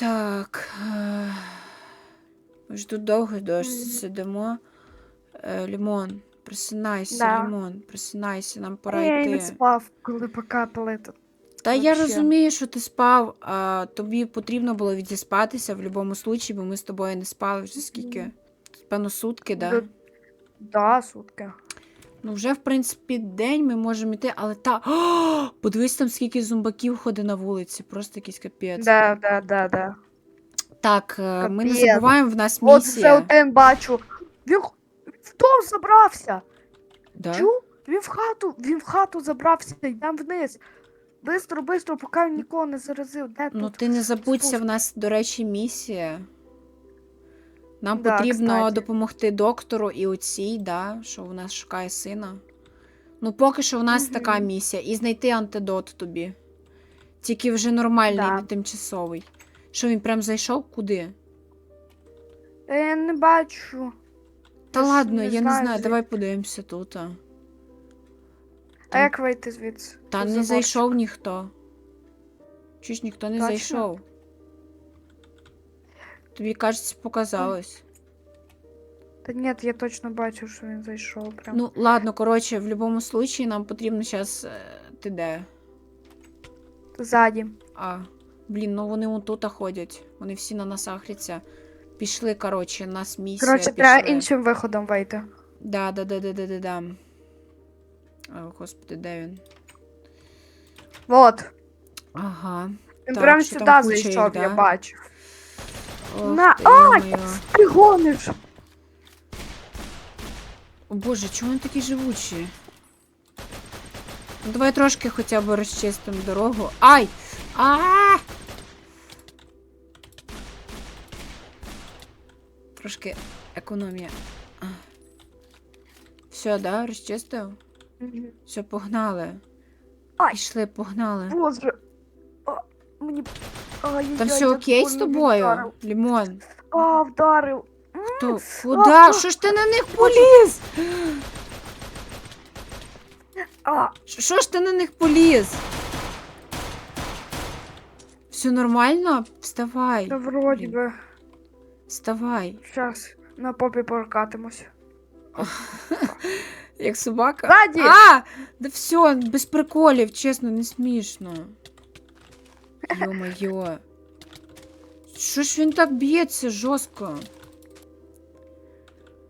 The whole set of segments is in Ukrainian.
Так. е, Ми ж тут довго дощ сидимо. Е, Лімон, просинайся, Да. Лімон, просинайся, нам пора я і не спав, коли покапали тут. Та я розумію, що ти спав, а тобі потрібно було відіспатися в будь-якому случаї, бо ми з тобою не спали вже скільки? Певно, сутки, да? До- Да, сутки. Ну, вже, в принципі, день ми можемо йти, але та. О, подивись там, скільки зомбаків ходить на вулиці, просто якийсь капець. Да, да, да, да. Так, е, ми не Капець. забуваємо, в нас От вже місія. один бачу. Він х- в дом забрався. Да? Чу? Він в хату, він в хату забрався, йдемо вниз. Бистро, бистро, поки він нікого не заразив. Де Ну, тут? ти не забудься, в нас, до речі, місія. Нам Да, потрібно кстати. допомогти доктору і оцій, да, що в нас шукає сина. Ну, поки що в нас Мгм. така місія. І знайти антидот тобі. Тільки вже нормальний, Да. не тимчасовий. Що він прям зайшов? Куди? Та я не бачу. Та Я ладно, не я не знаю, знаю, давай подивимося тут. А, А Там- як вийти звідси? Та не заборчик. зайшов ніхто. Чуєш, ніхто не Точно? зайшов. Тобі, кажеться, показалось. Та ні, я точно бачу, що він зайшов. Прям. Ну, ладно, коротше, в будь-якому случаї нам потрібно зараз. Ти де? Ззаді. А, блін, ну вони отут ходять. Вони всі на нас ахряться. Пішли, коротше, нас місія. Коротше, пішли. треба іншим виходом вийти. Да, да, да, да, да, да, да. О, господи, де він? Вот. Ага. Він Так, прям що сюди там куча їх, зайшов, я да? бачу. Ох, На- Ай! Ти гониш! О боже, чому вони такі живучі? Ну, давай трошки хоча б розчистимо дорогу. Ай! а Трошки економія. Все, да, розчистив? Все, погнали. Ай! Пішли, погнали. Боже. А, мені... Ай, Там все окей з тобою? Лімон. А, вдарив. То куди? Що ж ти на них поліз? А, Що ж ти на них поліз? Все нормально? Вставай. та вроді би. Вставай. Щас на попі прокатимось. Як собака. Ззаді! А! Да все, без приколів, чесно, не смішно. Йо-моє. Що ж він так б'ється жорстко?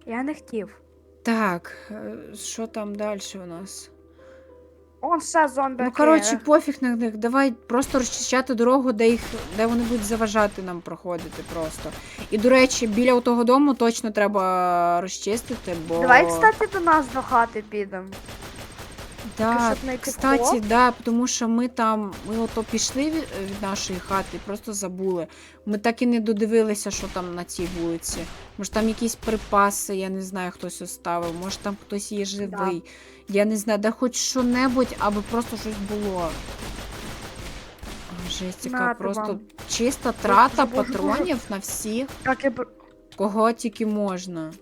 Я не хотів. Так, е, що там далі у нас? Он все зомбі. Ну, коротше, пофіг на них. Давай просто розчищати дорогу, де їх, де вони будуть заважати нам проходити просто. І, до речі, біля того дому точно треба розчистити, бо. Давай, кстати, до нас до хати підемо. Да, щоб знайти кстати, да, тому що ми там, ми ото пішли від, від нашої хати просто забули. Ми так і не додивилися, що там на цій вулиці. Може там якісь припаси, я не знаю, хтось оставив, може там хтось є живий. Я не знаю, де хоч що-небудь, аби просто щось було. А, Жесть, просто вам. чиста трата Боже, боже, патронів на всіх, Так я кого тільки можна.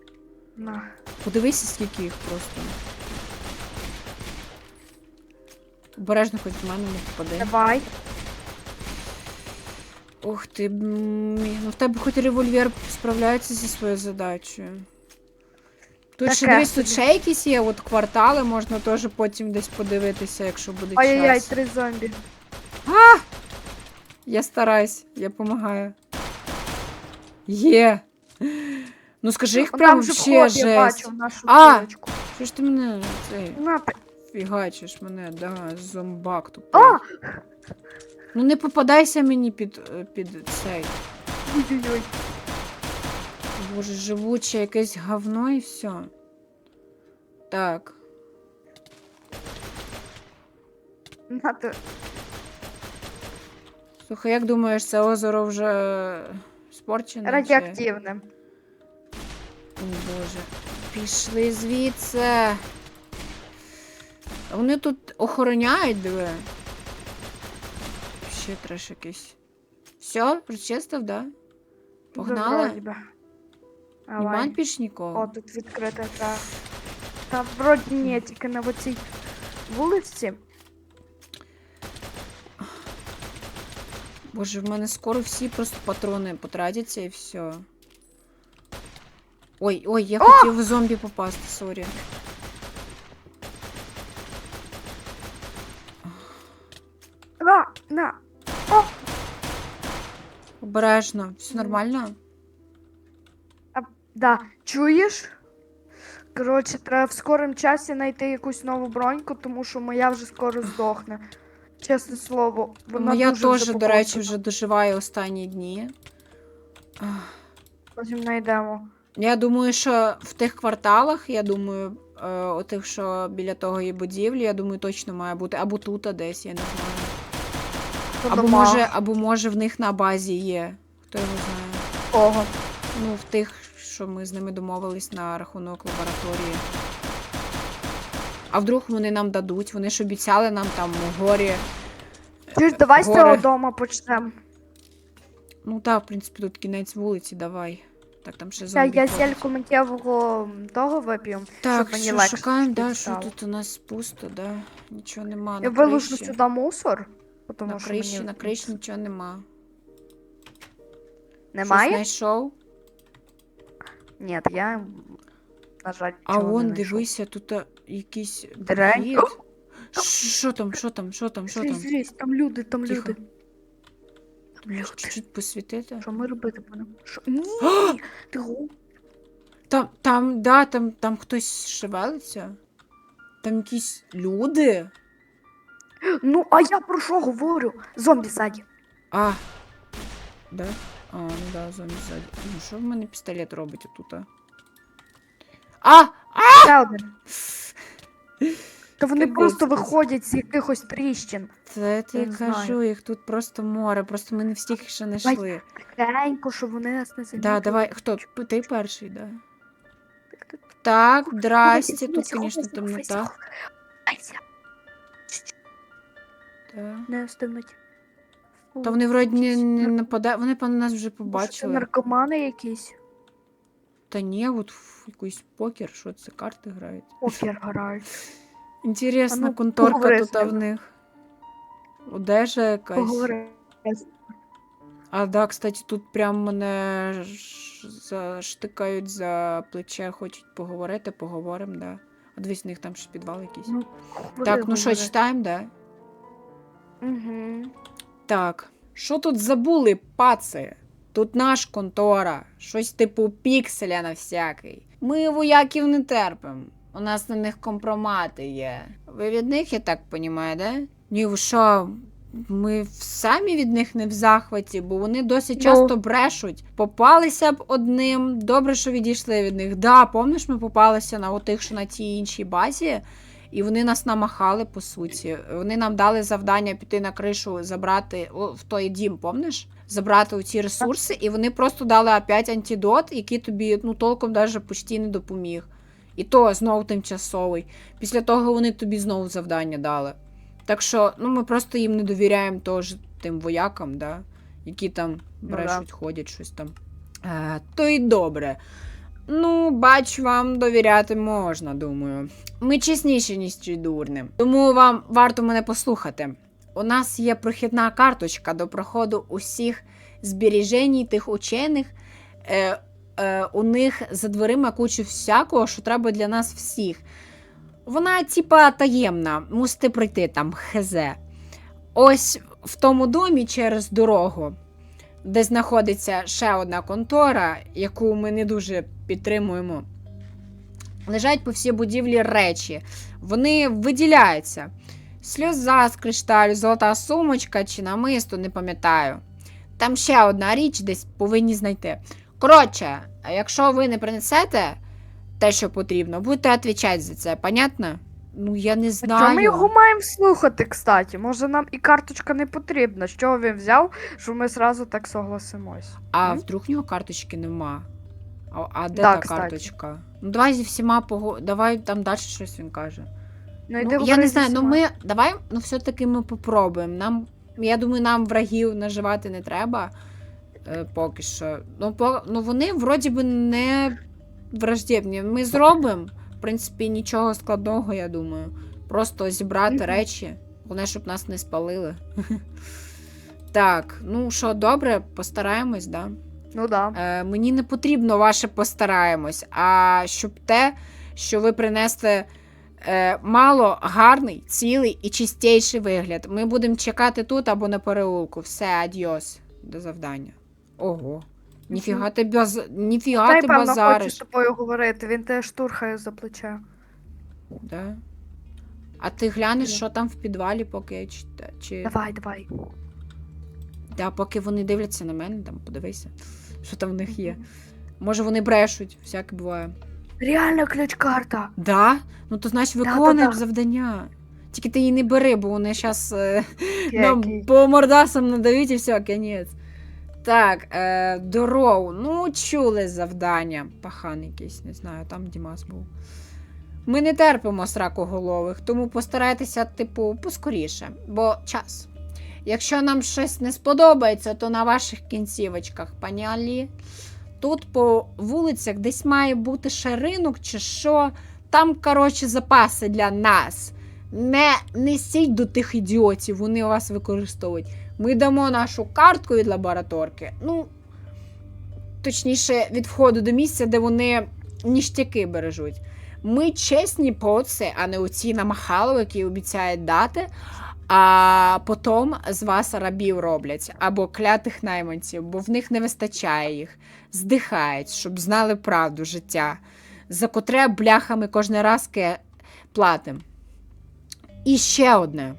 На. Подивися, скільки їх просто. Обережно хоч в мене не попаде. Давай. Ух ти, ну в тебе хоч револьвер справляється зі своєю задачею. Тут ще Таке дивись, тут собі. ще якісь є от квартали, можна теж потім десь подивитися, якщо буде Ай-яй-яй, час. три зомбі. Я стараюсь, я допомагаю. Є. Ну скажи їх Он прям там же ще жесть. бачу нашу А! курочку. Що ж ти мене цей, На, фігачиш мене, да, зомбак тупий. Ну не попадайся мені під, е, під цей. Ой-ой-ой. Боже, живуче якесь говно і все. Так. На, ти- Слухай, як думаєш, це озеро вже спорчене? чи- Радіоактивне. О, Боже. Пішли звідси. Вони тут охороняють, диви. Ще треш якийсь. Все, розчистив, да? Погнали? Нема більш О, тут відкрита та. Та вроді ні, тільки на оцій вулиці. Боже, в мене скоро всі просто патрони потратяться і все. Ой, ой, я хотів в зомбі попасти, сорі. А, на. Обережно, все нормально? Да, чуєш? Коротше, треба в скорому часі знайти якусь нову броньку, тому що моя вже скоро здохне. Чесне слово, вона Моя дуже теж, до речі, вже доживає останні дні. Ах. Потім знайдемо. Я думаю, що в тих кварталах, я думаю, е, отих, що біля того є будівлі, я думаю, точно має бути. Або тут, а десь, я не знаю. Або домах. може, або може в них на базі є. Хто його знає. Кого? Ну, в тих, що ми з ними домовились на рахунок лабораторії. А вдруг вони нам дадуть? Вони ж обіцяли нам там у горі. Чуєш, давай з цього дома почнемо. Ну так, в принципі, тут кінець вулиці, давай. Так, там ще зомбі. я ходять. зельку миттєвого того вип'ю. Так, щоб мені що, легше шукаємо, да, що стало. тут у нас пусто, да? Нічого нема. Я на виложу криші. сюди мусор. Тому На що криші, мені... на криші нічого нема. Щось знайшов? Ні, я, на жаль, А нічого вон, не знайшов. дивися, тут а, якийсь Дрянь. Що там, що там, що там, що там? злізь, там люди, там Тихо. люди. Там. Чуть-чуть посвітити. Що ми робити будемо? Що? Ні, ти. Там, там, да, там, там хтось шевелиться. Там якісь люди. Ну, а я про що говорю? Зомбі ззаді. А. Да? А, ну да, зомбі ззаді. Ну, що в мене пістолет робить отут? А! А! Ще один. Та вони Капець просто виходять з якихось тріщин. Це я тобі не знаю. кажу, їх тут просто море, просто ми не всіх ще не йшли. Тихенько, щоб вони нас не. Да, давай, хто? П- Ти перший, да. Так, здрасте, тут, звісно, темнота. ховайся. Да. Не встигнуть. Та вони вроді не, не нападають, вони по нас вже побачили. Це наркомани якісь. Та ні, от в якийсь покер, що це карти грають. Покер грають. Інтересна ну, конторка тут а в них. Одежа якась. Поговори. А да, кстати, тут прям мене заштикають за плече, хочуть поговорити, поговоримо, да. А дивись, у них там ще підвал якийсь. Ну, так, ну що, читаємо, да? Угу. Так. Що тут забули, паци? Тут наш контора. Щось типу пікселя на всякий. Ми вояків не терпимо. У нас на них компромати є. Ви від них, я так понімаю, да? Ні, ви що? Ми самі від них не в захваті, бо вони досить Ну. часто брешуть. Попалися б одним. Добре, що відійшли від них. Да, помниш, ми попалися на отих, що на тій іншій базі, і вони нас намахали, по суті. Вони нам дали завдання піти на кришу, забрати о, в той дім, помниш? Забрати ці ресурси, і вони просто дали опять антидот, який тобі ну, толком даже почти не допоміг. І то знову тимчасовий. Після того вони тобі знову завдання дали. Так що ну, ми просто їм не довіряємо теж тим воякам, да? які там Ну да. брешуть, ходять щось там. Е, то й добре. Ну, бач, вам довіряти можна, думаю. Ми чесніші, ніж дурни. Тому вам варто мене послухати. У нас є прохідна карточка до проходу усіх збережень тих учених. Е, е, у них за дверима куча всякого, що треба для нас всіх. Вона, типа, таємна, мусите пройти там хз. Ось в тому домі через дорогу, де знаходиться ще одна контора, яку ми не дуже підтримуємо. Лежать по всій будівлі речі. Вони виділяються. Сльоза з кришталю, золота сумочка чи намисто, не пам'ятаю. Там ще одна річ десь повинні знайти. Коротше, якщо ви не принесете те, що потрібно, будете відповідати за це, понятно? Ну, я не знаю. чому ми його маємо слухати, кстати? Може нам і карточка не потрібна. Чого він взяв, що ми зразу так согласимось? А М? вдруг в нього карточки нема? А, а де Да, та кстати. карточка? Ну давай зі всіма пого... Давай там далі щось він каже. Ну, йди Ну, я говори не зі знаю, ну всіма. ми давай, ну все-таки ми попробуємо. Нам, я думаю, нам врагів наживати не треба е, поки що. Ну, по, ну вони вроді би не враждебні. Ми зробимо, принципі, нічого складного, я думаю. Просто зібрати Мгм. речі. Головне, щоб нас не спалили. Так, ну що, добре, постараємось, да? Ну да. Е, мені не потрібно ваше постараємось, а щоб те, що ви принесли е, мало гарний, цілий і чистіший вигляд. Ми будемо чекати тут або на переулку. Все, адіос. До завдання. Ого. Ніфіга ти, баз... Ніфіга Та й ти певно хоче з базариш. тобою говорити, він тебе штурхає за плече. Да? А ти глянеш, Ні. що там в підвалі, поки я чи... чи... Давай, давай. Да, поки вони дивляться на мене, там подивися, що там в них є. Може вони брешуть, всяке буває. Реально ключ-карта. Да? Ну то значить Да-да-да. виконуємо завдання. Тільки ти її не бери, бо вони зараз нам Окей. по мордасам надають і все, кінець. Так, е, дорогу. Ну, чули завдання. Пахан якийсь, не знаю, там Дімас був. Ми не терпимо сракоголових, тому постарайтеся, типу, поскоріше, бо час. Якщо нам щось не сподобається, то на ваших кінцівочках, пані Алі. Тут по вулицях десь має бути ще ринок чи що. Там, коротше, запаси для нас. Не несіть до тих ідіотів, вони вас використовують. Ми дамо нашу картку від лабораторки. Ну, точніше, від входу до місця, де вони ніштяки бережуть. Ми чесні поці, а не оці намахалови, які обіцяють дати, а потім з вас рабів роблять або клятих найманців, бо в них не вистачає їх, здихають, щоб знали правду життя, за котре бляхами кожен раз ке платим. І ще одне.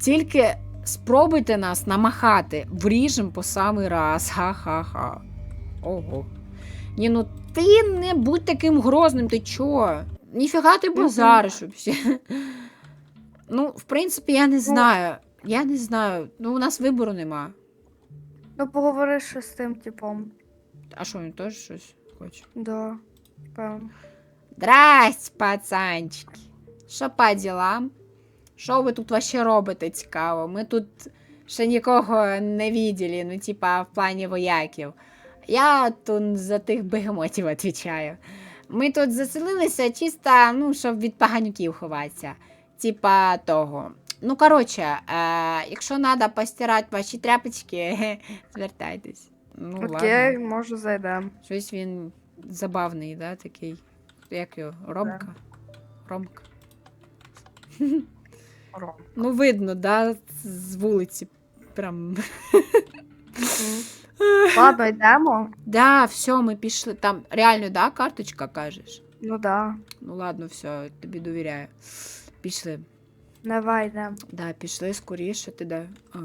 Тільки спробуйте нас намахати, вріжем по самий раз. Ха-ха-ха. Ого. Ні, ну ти не будь таким грозним, ти чого? Ніфіга ти базариш. Ну, в принципі, я не знаю. Я не знаю. Ну, у нас вибору нема. Ну поговори ще з тим типом. А що, він теж щось хоче? Да. Певно. Здрасте, пацанчики. Що по ділам? Що ви тут вообще робите цікаво? Ми тут ще нікого не видели, ну, типа, в плані вояків. Я тут за тих бегемотів відповідаю. Ми тут заселилися чисто, ну, щоб від поганюків ховатися. Типа того. Ну, коротше, е, якщо треба постирати ваші тряпочки, звертайтесь. Ну, Окей, ладно. може зайдемо. Щось він забавний, да, такий. Як його? Ромка? Ромка. Ну, видно, да, з вулиці. Прям. Ладно, йдемо. Да, все, ми пішли. Там реально, да, карточка кажеш? Ну да. Ну ладно, все, тобі довіряю. Пішли. Давай йдемо. Да, пішли скоріше, ти де. А.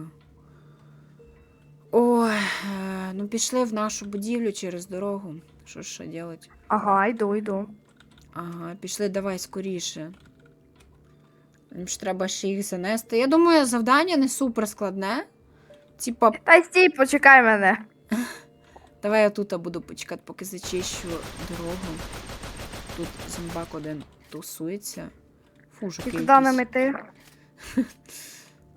Ой, е, ну пішли в нашу будівлю через дорогу. Що ж ще делать? Ага, йду, йду. Ага, пішли давай скоріше. Ж треба ще їх занести. Я думаю, завдання не супер складне. Типа, Та стій, почекай мене. давай я тут буду почекати, поки зачищу дорогу. Тут зомбак один тусується. Фу, жуки І куди нам іти?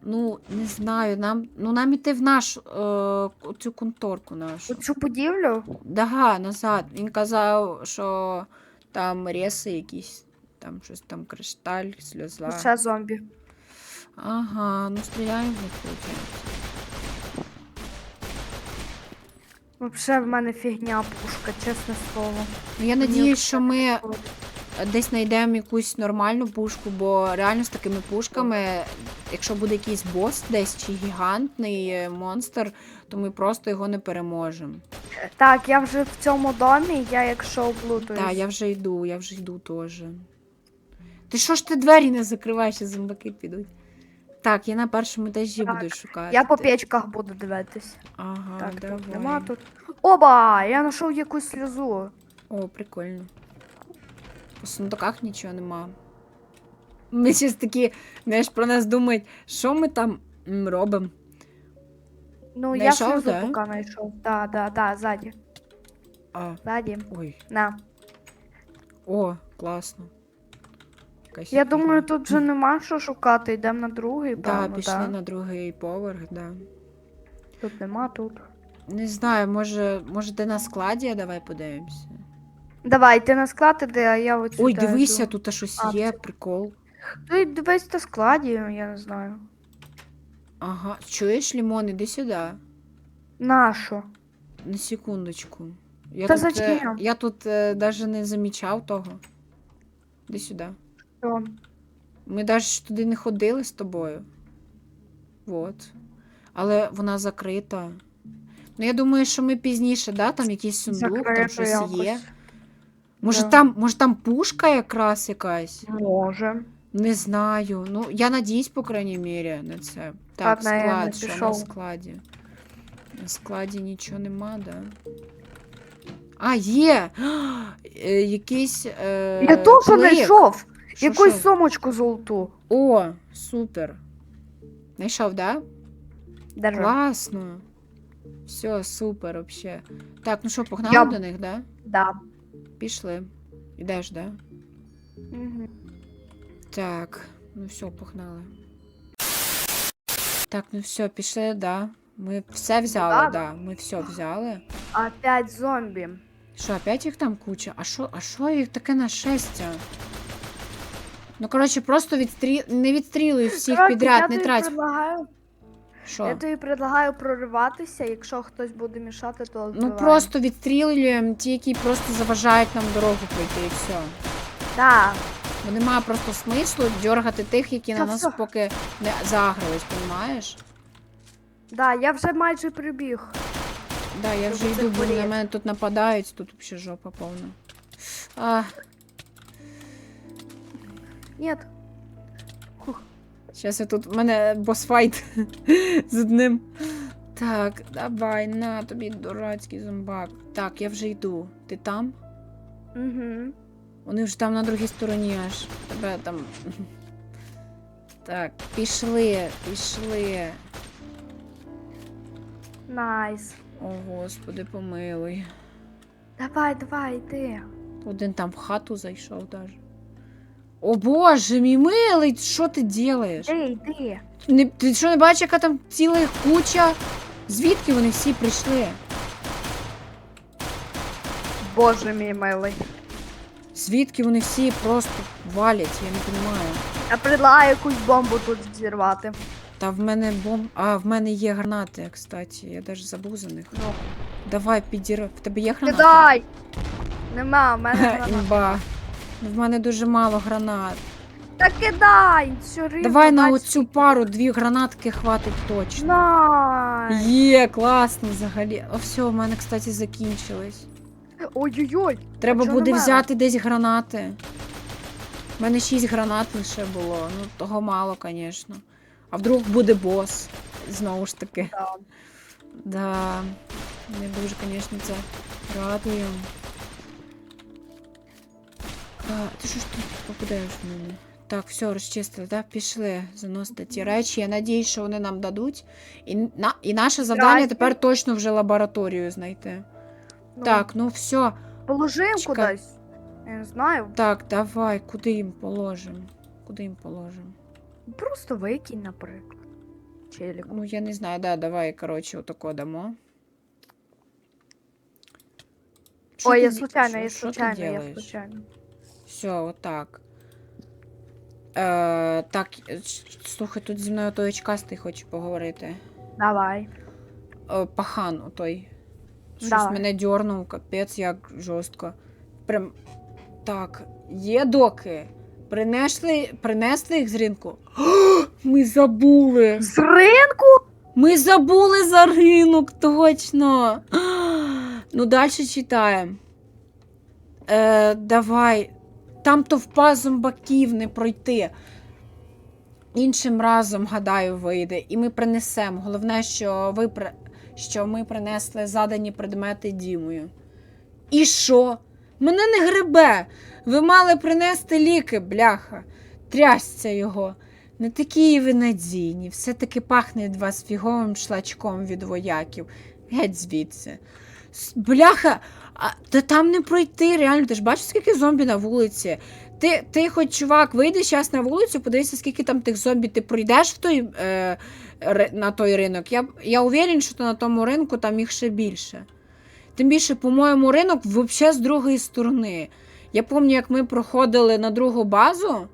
Ну, не знаю, нам, ну, нам іти в нашу е, цю конторку нашу. Цю будівлю? Дага, назад. Він казав, що там реси якісь, там щось там кришталь, сльоза. Ще зомбі. Ага, ну стріляємо виходить. Взагалі в мене фігня пушка, чесне слово. Ну, я надіюсь, що ми десь знайдемо якусь нормальну пушку, бо реально з такими пушками, якщо буде якийсь бос десь чи гігантний е, монстр, то ми просто його не переможемо. Так, я вже в цьому домі, я якщо облутуюсь. Так, я вже йду, я вже йду теж. Ти що ж ти двері не закриваєш, а зомбаки підуть? Так, я на першому етажі Так, буду шукати. Я по печках буду дивитись. Ага, Так, давай. тут нема тут. Оба! Я знайшов якусь сльозу. О, прикольно. По сундуках нічого нема. Ми щось такі, знаєш, про нас думають, що ми там м, робимо. Ну, я Знайшов, сльозу да? поки знайшов. Да, да, да, ззаді. А, Ззаді. ой. На. О, класно. Якась Я думаю, тут вже нема що шукати, йдемо на другий, Да, певно, пішли да. на другий поверх, да. Тут нема тут. Не знаю, може, може, де на складі, давай подивимося. Давай, ти на склад іди, а я от Ой, сюди дивися, йду. тут щось А, є, це- прикол. Ти дивись на складі, я не знаю. Ага, чуєш, Лімон, іди сюди. Нащо? На секундочку. Я Та тут, е, зачем? я тут е, даже не замічав того. Іди сюди. Що? Ми навіть туди не ходили з тобою. Вот. Але вона закрита. Ну, я думаю, що ми пізніше, да, там якийсь сундук, там щось якось. є. Може, Да. там, може там пушка якраз якась? Може. Не знаю. Ну, я надіюсь, по крайній мірі, на це. Так, Ладно, я склад, не що на пішов. складі? На складі нічого нема, да? А, є! Е, Якийсь. Е, Я теж клик. знайшов Що, якусь що? сумочку золоту. О, супер. Знайшов, да? Держи. Класно. Все, супер, вообще. Так, ну що, погнали Я- до них, да? Да. Пішли. Ідеш, да? Угу. Так, ну все, погнали. Так, ну все, пішли, да. Ми все взяли, да. да. Ми все взяли. Опять зомбі. Що, опять їх там куча? А що, а що їх таке нашестя? Ну, коротше, просто відстрі... не відстрілюй всіх Коротше, підряд, я не тобі трать. Предлагаю, Що? Я тобі предлагаю прориватися, якщо хтось буде мішати, то Ну просто відстрілюємо ті, які просто заважають нам дорогу пройти, і все. Да. Бо немає просто смислу дергати тих, які на Та нас все. поки не загрались, понімаєш? Да, я вже майже прибіг. Да, я Щоб вже це йду, бо на хворіє. мене тут нападають, тут взагалі жопа повна. А, Ні. зараз я тут. У мене босфайт з одним. Так, давай, на тобі дурацький зомбак. Так, я вже йду. Ти там? Угу. Вони вже там на другій стороні аж. Тебе там. Так, пішли, пішли. Найс. О, господи, помилуй. Давай, давай, йди. Один там в хату зайшов даже. О боже, мій милий, що ти робиш? Йди, йди. Не, ти що не бачиш, яка там ціла куча? Звідки вони всі прийшли? Боже мій милий. Звідки вони всі просто валять, я не розумію. Я предлагаю якусь бомбу тут зірвати. Та в мене бомб. А, в мене є гранати, кстати. Я навіть забув за них. Ну. Давай, підір. В тебе є гранати? Кидай! Нема, в мене гранат. Імба. В мене дуже мало гранат. Та кидай! Рівно. Давай на оцю пару дві гранатки хватить точно. Найс. Є, класно взагалі. О, все, в мене, кстати, закінчилось. Ой-ой-ой. Треба буде взяти десь гранати. У мене 6 гранат лише було. Ну, того мало, звісно. А вдруг буде бос. Знову ж таки. Да. Да. Не дуже, звісно, це радує. А, ти що ж ти попадаєш в мене? Так, все, розчистили, так? Пішли заносити ті речі. Я надіюсь, що вони нам дадуть. І, на, і наше завдання тепер точно вже лабораторію знайти. Ну, Так, ну все. Положив чекай. кудись. Я не знаю. Так, давай, куди їм положимо? Куди їм положимо? Просто викинь, наприклад. Челік. Ну, я не знаю, да, давай, коротше, отако дамо. Ой, я случайно, я случайно, я случайно. Все, отак. Е, так, ч- слухай, тут зі мною той очкастий хоче поговорити. Давай. Е, пахан отой. Щось Давай. мене дьорнув, капець, як жорстко. Прям. Так, є доки. Принесли, принесли їх з ринку. Ми забули. З ринку? Ми забули за ринок, точно. Ну, далі читаємо. Е, давай. Там товпа зомбаків не пройти. Іншим разом, гадаю, вийде. І ми принесемо. Головне, що, ви, що ми принесли задані предмети Дімою. І що? Мене не гребе. Ви мали принести ліки, бляха. Трясця його. Не такі ви надійні, все-таки пахне від вас фіговим шлачком від вояків. Геть звідси. Бляха, а, та там не пройти, реально, ти ж бачиш, скільки зомбі на вулиці. Ти, ти хоч, чувак, вийдеш зараз на вулицю, подивися, скільки там тих зомбі ти пройдеш в той, е, на той ринок. Я, я уверен, що на тому ринку там їх ще більше. Тим більше, по-моєму, ринок взагалі з другої сторони. Я пам'ятаю, як ми проходили на другу базу.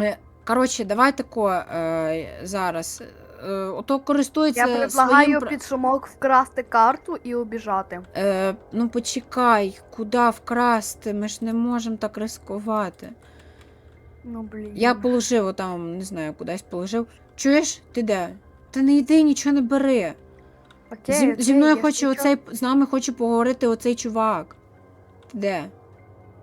Е, Коротше, давай тако е, зараз. Е, ото користується Я предлагаю своїм... під шумок вкрасти карту і убіжати. Е, ну почекай, куди вкрасти? Ми ж не можемо так ризикувати. Ну блін. Я положив отам, не знаю, кудись положив. Чуєш, ти де? Та не йди, нічого не бери. Окей, зі, окей, зі мною я хоче оцей, з нами хоче поговорити оцей чувак. Ти де?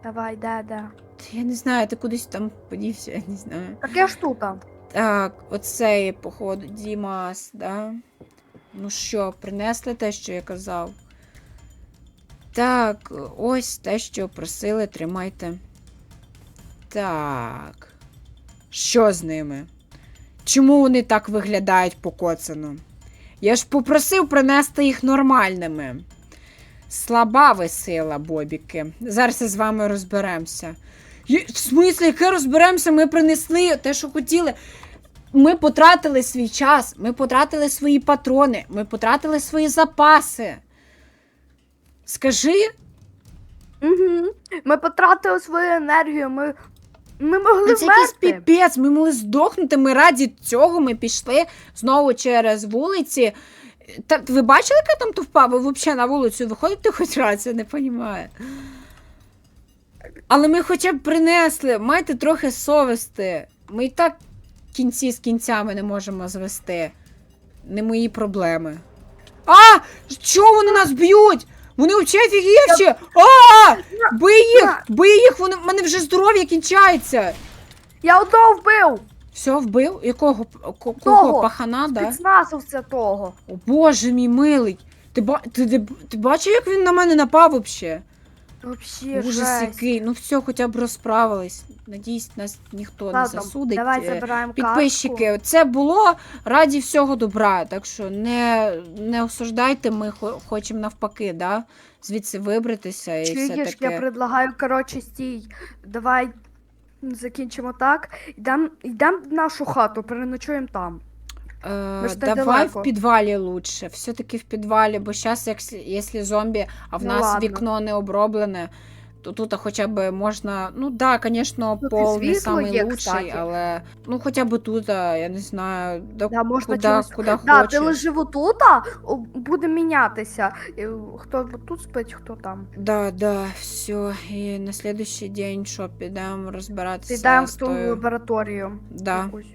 Давай, де, де. Та Я не знаю, ти кудись там подівся, я не знаю. Так я ж тут. Так, оцей, походу, Дімас, да? Ну що, принесли те, що я казав? Так, ось те, що просили, тримайте. Так. Що з ними? Чому вони так виглядають покоцано? Я ж попросив принести їх нормальними. Слаба ви Бобіки. Зараз я з вами розберемося. В смислі, яке розберемося? Ми принесли те, що хотіли. Ми потратили свій час, ми потратили свої патрони, ми потратили свої запаси. Скажи, Угу. Ми потратили свою енергію, ми. Ми могли це якийсь вмерти. піпець, ми могли здохнути. Ми раді цього ми пішли знову через вулиці. Та ви бачили, яка там товпа? Ви взагалі на вулицю виходите хоч раз, я не розумію. Але ми хоча б принесли, майте трохи совісти. Ми і так кінці з кінцями не можемо звести. Не мої проблеми. А! Що вони нас б'ють? Вони взагалі фігівші! А! Бий їх! Бий їх! Вони, в мене вже здоров'я кінчається! Я одного вбив! Все, вбив? Якого? Кого? Того. Пахана, да? Спецназовця того. О боже мій милий! Ти, ба... ти, ти, ти бачив, як він на мене напав взагалі? Вообще Ужас жесть. який. Ну все, хоча б розправились. Надіюсь, нас ніхто не засудить. давай Е, забираємо Підписчики, це було раді всього добра, так що не, не осуждайте, ми хо- хочемо навпаки, да? звідси вибратися і все Чуєш, таке. я предлагаю, коротше, стій. Давай закінчимо так. Йдемо йдем в нашу хату, переночуємо там. Ми ж так давай далеко. в підвалі лучше. Все-таки в підвалі, бо зараз, якщо зомбі, а в Ну нас ладно. вікно не оброблене, то тут хоча б можна. Ну да, звісно, Тут і пол не світло самий є, лучший, кстати. але ну хоча б тут, а, я не знаю, до Да, можна куди, чимось- куди Да, хочеш. ти лежи отут, а о, буде мінятися. Хто тут спить, хто там. Да, да, все. І на следующий день що, підемо розбиратися Підемо в з ту тою. лабораторію. Да. якусь.